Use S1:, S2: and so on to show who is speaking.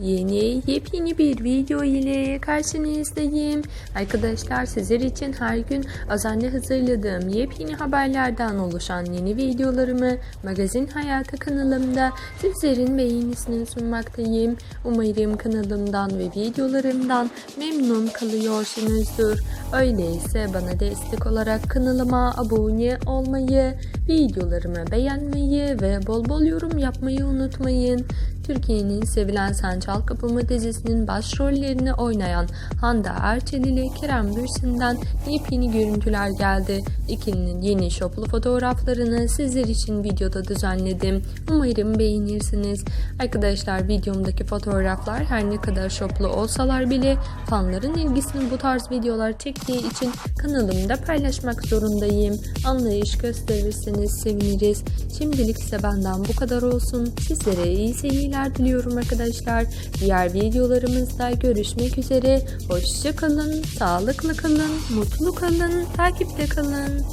S1: Yeni yepyeni bir video ile karşınızdayım. Arkadaşlar sizler için her gün özenle hazırladığım yepyeni haberlerden oluşan yeni videolarımı Magazin Hayatı kanalımda sizlerin beğenisini sunmaktayım. Umarım kanalımdan ve videolarımdan memnun kalıyorsunuzdur. Öyleyse bana destek olarak kanalıma abone olmayı, videolarımı beğenmeyi ve bol bol yorum yapmayı unutmayın. Türkiye'nin sevilen Sancal Kapımı dizisinin başrollerini oynayan Hande Erçel ile Kerem Bürsin'den yepyeni görüntüler geldi. İkilinin yeni şoplu fotoğraflarını sizler için videoda düzenledim. Umarım beğenirsiniz. Arkadaşlar videomdaki fotoğraflar her ne kadar şoplu olsalar bile fanların ilgisini bu tarz videolar çektiği için kanalımda paylaşmak zorundayım. Anlayış gösterirseniz seviniriz. Şimdilik ise benden bu kadar olsun. Sizlere iyi seyirler diliyorum arkadaşlar. Diğer videolarımızda görüşmek üzere. Hoşça kalın, sağlıklı kalın, mutlu kalın, takipte kalın.